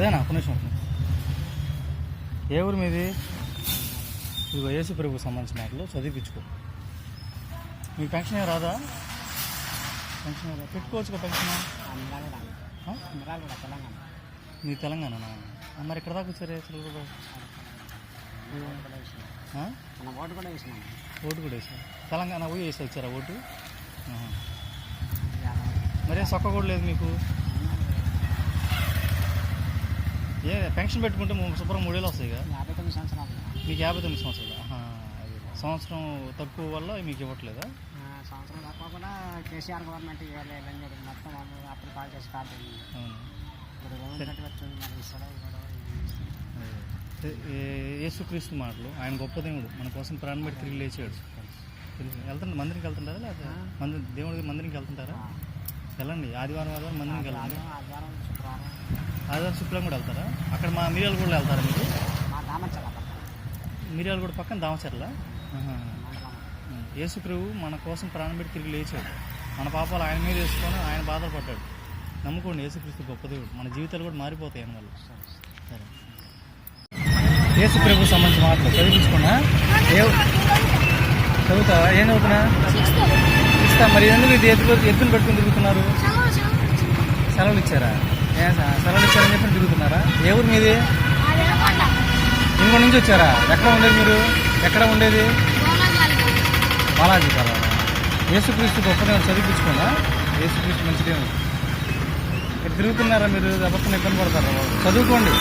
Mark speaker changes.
Speaker 1: అదేనా ఒక నిమిషం. ఏ ఊరు మీది? ఇదిగో ఏసు ప్రభు సంబంధించిన మాటలు చదివించుకో. మీకు పెన్షన్ ఏం రాదా? పెన్షన్ రాదా? పెట్టుకోవచ్చు పెన్షన్?
Speaker 2: అమరాలు తెలంగాణ
Speaker 1: మీ తెలంగాణనా మరి ఇక్కడ దాకా వచ్చారే అసలు కూడా
Speaker 2: ఓటు కూడా వేసినాం ఓటు కూడా వేసినాం
Speaker 1: తెలంగాణ పోయి వేసి వచ్చారా ఓటు? మరే సొక్క కూడా లేదు మీకు? ఏ పెన్షన్ పెట్టుకుంటే శుభ్రం మూడేళ్ళు వస్తాయి కదా
Speaker 2: యాభై తొమ్మిది సంవత్సరాలు.
Speaker 1: మీకు యాభై తొమ్మిది సంవత్సరాలు. సంవత్సరం తక్కువ వల్ల మీకు ఇవ్వట్లేదా?
Speaker 2: సంవత్సరం తక్కువ కూడా కేసీఆర్ గవర్నమెంట్ ఇవ్వలేదని మొత్తం అప్పుడు కాల్ చేసి
Speaker 1: యేసుక్రీస్తు మాటలు ఆయన గొప్ప దేవుడు. మన కోసం ప్రాణం పెట్టి తిరిగి లేచాడు. వెళ్తుంట మందిరికి వెళ్తుంటారా లేకపోతే మందిరం దేవుడికి మందిరికి వెళ్తుంటారా? వెళ్ళండి. ఆదివారం ఆదివారం మందిరికి వెళ్ళండి.
Speaker 2: ఆదివారం ఆదివారం
Speaker 1: శుక్రం కూడా వెళ్తారా? అక్కడ మా మిరియాలు కూడా వెళ్తారా మీరు?
Speaker 2: మా దామచల పక్కన.
Speaker 1: మిరియాలు కూడా పక్కన దామచర్ల? యేసుప్రభు మన కోసం ప్రాణం పెట్టి తిరిగి లేచాడు. మన పాపాలు ఆయన మీద వేసుకొని ఆయన బాధలు పడ్డాడు. నమ్ముకోండి యేసుక్రీస్తు గొప్ప దేవుడు. మన జీవితాలు కూడా మారిపోతాయి వల్ల సరే. యేసు ప్రభు సంబంధించిన మాటలు చదివించుకున్నా? ఏ చదువుతావా ఏం చదువుతున్నా? ఇస్తా. మరి ఎందుకు ఇది ఎత్తు ఎత్తులు పెట్టుకుని తిరుగుతున్నారు? సెలవులు ఇచ్చారా? ఏ సెలవులు ఇచ్చారని చెప్పి తిరుగుతున్నారా? ఏ ఊరు మీది? ఇంకో నుంచి వచ్చారా? ఎక్కడ ఉండేది మీరు? ఎక్కడ ఉండేది? బాలాజీ కదా యేసుక్రీస్తు గొప్పదేవుడు చదివించుకున్నా? యేసుక్రీస్తు మంచిదేమో. ఇక్కడ తిరుగుతున్నారా మీరు? ఎవరితో ఇబ్బంది పడతారా? చదువుకోండి.